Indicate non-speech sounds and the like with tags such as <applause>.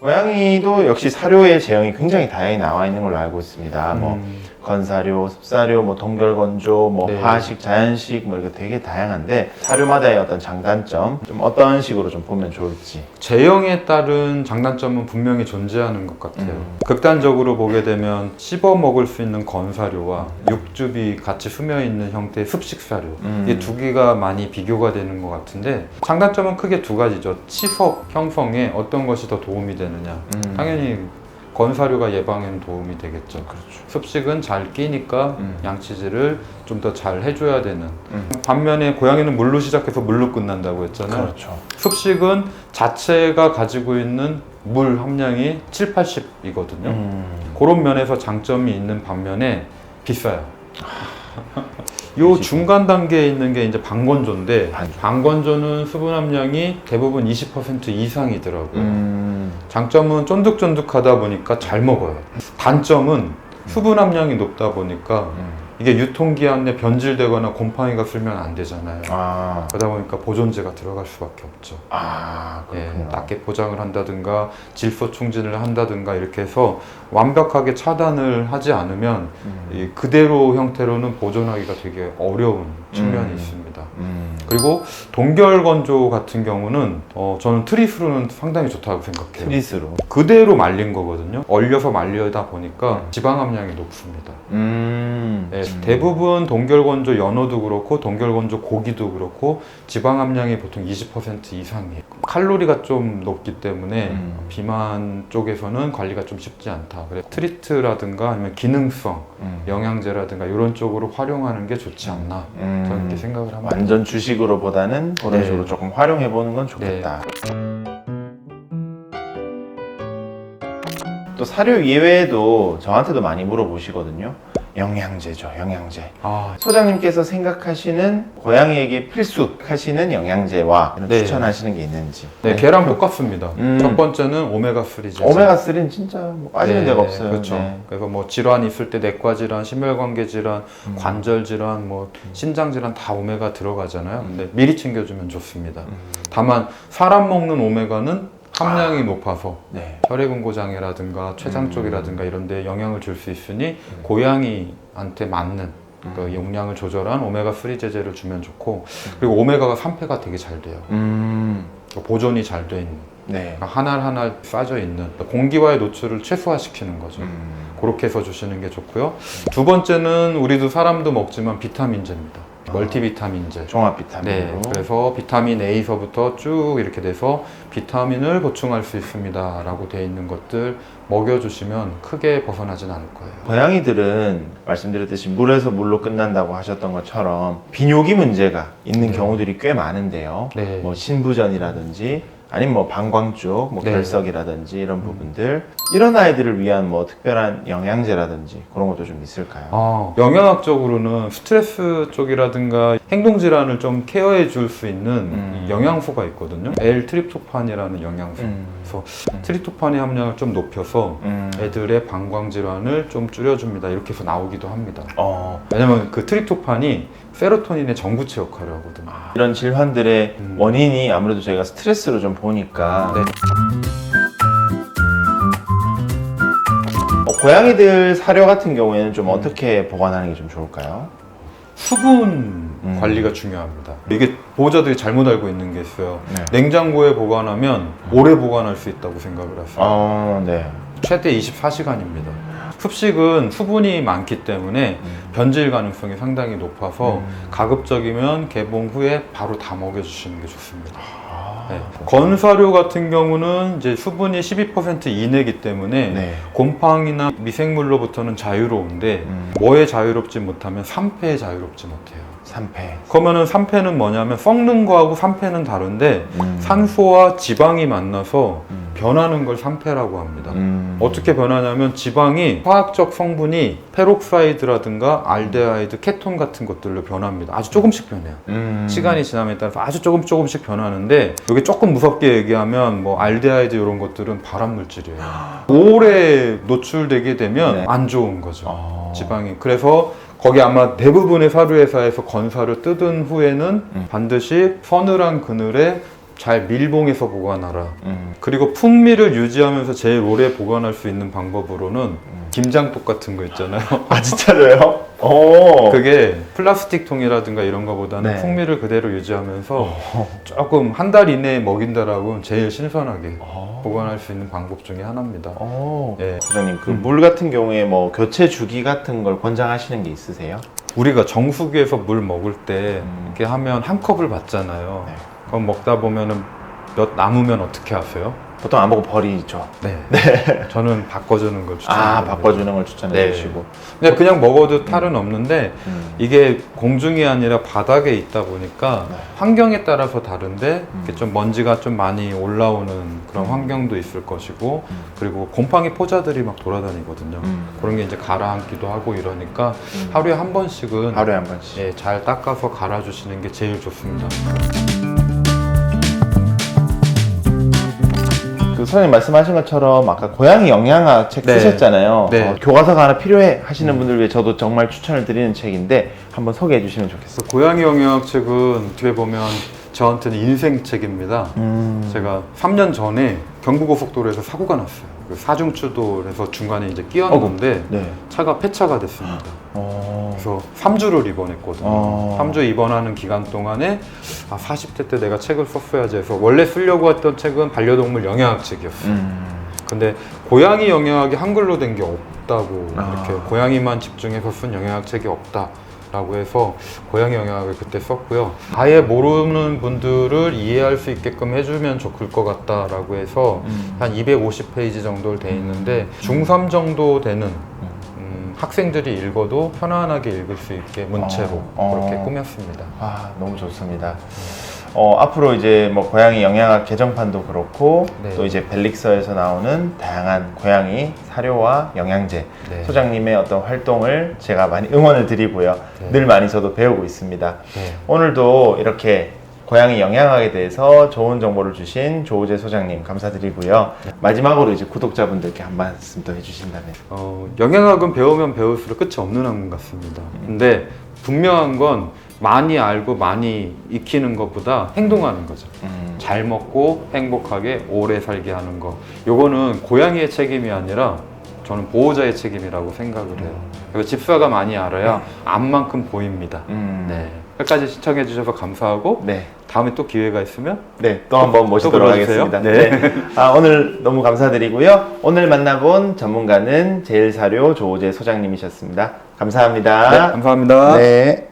고양이도 역시 사료의 제형이 굉장히 다양히 나와 있는 걸로 알고 있습니다. 뭐 음, 건사료, 습사료, 뭐 동결건조, 뭐 네. 화식, 자연식 뭐 이렇게 되게 다양한데 사료마다의 어떤 장단점 좀 어떤 식으로 좀 보면 좋을지. 제형에 따른 장단점은 분명히 존재하는 것 같아요. 음. 극단적으로 보게 되면 씹어 먹을 수 있는 건사료와 육즙이 같이 스며 있는 형태의 습식 사료 음. 이 두 개가 많이 비교가 되는 것 같은데 장단점은 크게 두 가지죠. 치석 형성에 어떤 것이 더 도움이 되느냐. 음. 당연히 건사료가 예방에는 도움이 되겠죠. 그렇죠. 습식은 잘 끼니까 음. 양치질을 좀 더 잘 해줘야 되는. 음. 반면에 고양이는 물로 시작해서 물로 끝난다고 했잖아요. 그렇죠. 습식은 자체가 가지고 있는 물 함량이 7, 80이거든요. 음. 그런 면에서 장점이 있는 반면에 비싸요. <laughs> 요. 중간 단계에 있는 게 이제 방건조인데 반조. 방건조는 수분 함량이 대부분 20% 이상이더라고요. 음. 장점은 쫀득쫀득하다 보니까 잘 먹어요. 단점은 수분 함량이 높다 보니까 음. 이게 유통기한 내 변질되거나 곰팡이가 쓸면 안 되잖아요. 아, 그러다 보니까 보존제가 들어갈 수밖에 없죠. 아, 예, 그렇군요. 낮게 포장을 한다든가 질소 충진을 한다든가 이렇게 해서 완벽하게 차단을 하지 않으면 음. 이 그대로 형태로는 보존하기가 되게 어려운 측면이 음. 있습니다. 음. 그리고 동결 건조 같은 경우는 어, 저는 트리스로는 상당히 좋다고 생각해요. 트리스로. 그대로 말린 거거든요. 얼려서 말려다 보니까 음. 지방 함량이 높습니다. 음. 네, 음. 대부분 동결 건조 연어도 그렇고 동결 건조 고기도 그렇고 지방 함량이 보통 20% 이상이에요. 칼로리가 좀 높기 때문에 음. 비만 쪽에서는 관리가 좀 쉽지 않다. 그래 트리트라든가 아니면 기능성 음. 영양제라든가 이런 쪽으로 활용하는 게 좋지 않나 음. 저는 이렇게 생각을 합니다. 완전 주식으로 보다는 그런 네. 식으로 조금 활용해 보는 건 좋겠다. 또 사료 이외에도 저한테도 많이 물어보시거든요. 영양제죠, 영양제. 아, 소장님께서 생각하시는 고양이에게 필수 하시는 영양제와 이런 네. 추천하시는 게 있는지. 네, 걔랑 똑같습니다. 음. 첫 번째는 오메가 3제. 오메가 3는 진짜 뭐 빠지는 데가 없어요. 그렇죠. 네. 그래서 뭐 질환 있을 때 내과 질환, 심혈관계 질환, 음. 관절 질환, 뭐 신장 질환 다 오메가 들어가잖아요. 근데 미리 챙겨주면 좋습니다. 음. 다만 사람 먹는 오메가는 함량이 높아서 네. 혈액응고 장애라든가 췌장 음. 쪽이라든가 이런 데 영향을 줄 수 있으니 고양이한테 맞는 그 음. 용량을 조절한 오메가 3 제제를 주면 좋고 그리고 오메가가 3패가 되게 잘 돼요. 음. 그러니까 보존이 잘 돼 있는 네. 그러니까 하나 하나 싸져 있는 공기와의 노출을 최소화시키는 거죠. 음. 그렇게 해서 주시는 게 좋고요. 두 번째는 우리도 사람도 먹지만 비타민제입니다. 멀티비타민제. 종합 비타민으로. 네, 그래서 비타민 A서부터 쭉 이렇게 돼서 비타민을 보충할 수 있습니다 라고 돼 있는 것들 먹여주시면 크게 벗어나진 않을 거예요. 고양이들은 말씀드렸듯이 물에서 물로 끝난다고 하셨던 것처럼 비뇨기 문제가 있는 네. 경우들이 꽤 많은데요. 네. 뭐 신부전이라든지 아니면 뭐 방광 쪽, 뭐 네. 결석이라든지 이런 부분들 이런 아이들을 위한 뭐 특별한 영양제라든지 그런 것도 좀 있을까요? 아, 영양학적으로는 스트레스 쪽이라든가 행동 질환을 좀 케어해 줄 수 있는 음. 이 영양소가 있거든요. L-트립토판이라는 영양소. 음. 그래서 트립토판의 함량을 좀 높여서 음. 애들의 방광 질환을 좀 줄여줍니다. 이렇게 해서 나오기도 합니다. 어, 왜냐면 그 트립토판이 세로토닌의 전구체 역할을 하거든요. 이런 질환들의 음. 원인이 아무래도 저희가 스트레스로 좀 보니까 네. 어, 고양이들 사료 같은 경우에는 좀 음. 어떻게 보관하는 게 좀 좋을까요? 수분 음. 관리가 중요합니다. 이게 보호자들이 잘못 알고 있는 게 있어요. 네. 냉장고에 보관하면 오래 보관할 수 있다고 생각을 하세요. 어, 네. 최대 24시간입니다. 흡식은 수분이 많기 때문에 변질 가능성이 상당히 높아서 음. 가급적이면 개봉 후에 바로 다 먹여주시는 게 좋습니다. 아, 네. 건사료 같은 경우는 이제 수분이 12% 이내기 때문에 네. 곰팡이나 미생물로부터는 자유로운데 음. 뭐에 자유롭지 못하면 산패에 자유롭지 못해요. 3패. 그러면은 산패는 뭐냐면 썩는 거하고 산패는 다른데 음. 산소와 지방이 만나서 음. 변하는 걸 산패라고 합니다. 음. 어떻게 변하냐면 지방이 화학적 성분이 페록사이드라든가 알데하이드, 케톤 같은 것들로 변합니다. 아주 조금씩 변해요. 음. 시간이 지남에 따라서 아주 조금 조금씩 변하는데 이게 조금 무섭게 얘기하면 뭐 알데하이드 이런 것들은 발암 물질이에요. 오래 노출되게 되면 네. 안 좋은 거죠. 어. 지방이. 그래서 거기 아마 대부분의 사료회사에서 건사를 뜯은 후에는 음. 반드시 서늘한 그늘에 잘 밀봉해서 보관하라. 음. 그리고 풍미를 유지하면서 제일 오래 보관할 수 있는 방법으로는 김장독 같은 거 있잖아요. <laughs> 아 진짜로요? 오. 그게 플라스틱 통이라든가 이런 거보다는 네. 풍미를 그대로 유지하면서 조금 한 달 이내에 먹인다라고 제일 신선하게 어. 보관할 수 있는 방법 중에 하나입니다. 오. 예. 소장님 그 음. 물 같은 경우에 뭐 교체 주기 같은 걸 권장하시는 게 있으세요? 우리가 정수기에서 물 먹을 때 음. 이렇게 하면 한 컵을 받잖아요. 네. 그럼 먹다 보면은 몇 남으면 어떻게 하세요? 보통 안 먹고 버리죠. <laughs> 네. 저는 바꿔주는 걸아 추천합니다. 바꿔주는 걸 추천해 네. 주시고. 근데 그냥 먹어도 탈은 없는데 음. 이게 공중이 아니라 바닥에 있다 보니까 네. 환경에 따라서 다른데 음. 이렇게 좀 먼지가 좀 많이 올라오는 그런 환경도 있을 것이고 음. 그리고 곰팡이 포자들이 막 돌아다니거든요. 음. 그런 게 이제 가라앉기도 하고 이러니까 음. 하루에 한 번씩은 하루에 한 번씩. 예, 잘 닦아서 갈아주시는 게 제일 좋습니다. 그 선생님 말씀하신 것처럼 아까 고양이 영양학 책 네. 쓰셨잖아요. 네. 어, 교과서가 하나 필요해 하시는 분들 위해 저도 정말 추천을 드리는 책인데 한번 소개해 주시면 좋겠어요. 그래서 고양이 영역 책은 어떻게 보면 저한테는 인생 책입니다. 음. 제가 3년 전에 경부고속도로에서 사고가 났어요. 그 사중추돌에서 중간에 이제 끼었는데 네. 차가 폐차가 됐습니다. 어. 그래서 3주를 입원했거든요. 어. 3주 입원하는 기간 동안에 아, 40대 때 내가 책을 썼어야지 해서 원래 쓰려고 했던 책은 반려동물 영양학 책이었어요. 음. 근데 고양이 영양학이 한글로 된 게 없다고 아. 이렇게 고양이만 집중해서 쓴 영양학 책이 없다 라고 해서 고양이 영양학을 그때 썼고요. 아예 모르는 분들을 이해할 수 있게끔 해주면 좋을 것 같다라고 해서 음. 한 250페이지 정도 돼 있는데 중3 정도 되는 음, 학생들이 읽어도 편안하게 읽을 수 있게 문체로 어. 그렇게 어. 꾸몄습니다. 아 너무 좋습니다. 어, 앞으로 이제 뭐 고양이 영양학 개정판도 그렇고 네. 또 이제 벨릭서에서 나오는 다양한 고양이 사료와 영양제 네. 소장님의 어떤 활동을 제가 많이 응원을 드리고요. 네. 늘 많이 저도 배우고 있습니다. 네. 오늘도 이렇게 고양이 영양학에 대해서 좋은 정보를 주신 조우재 소장님 감사드리고요. 마지막으로 이제 구독자분들께 한 말씀 더 해주신다면. 어, 영양학은 배우면 배울수록 끝이 없는 학문 같습니다. 근데 분명한 건 많이 알고 많이 익히는 것보다 행동하는 거죠. 음, 잘 먹고 행복하게 오래 살게 하는 거. 요거는 고양이의 책임이 아니라 저는 보호자의 책임이라고 생각을 해요. 그래서 집사가 많이 알아야 암만큼 보입니다. 음, 네. 끝까지 시청해 주셔서 감사하고 네. 다음에 또 기회가 있으면 네, 또 한번 모시도록 불러주세요. 하겠습니다. 네. 네. 아, 오늘 너무 감사드리고요. 오늘 만나본 전문가는 제일사료 조우재 소장님이셨습니다. 감사합니다. 네, 감사합니다. 네.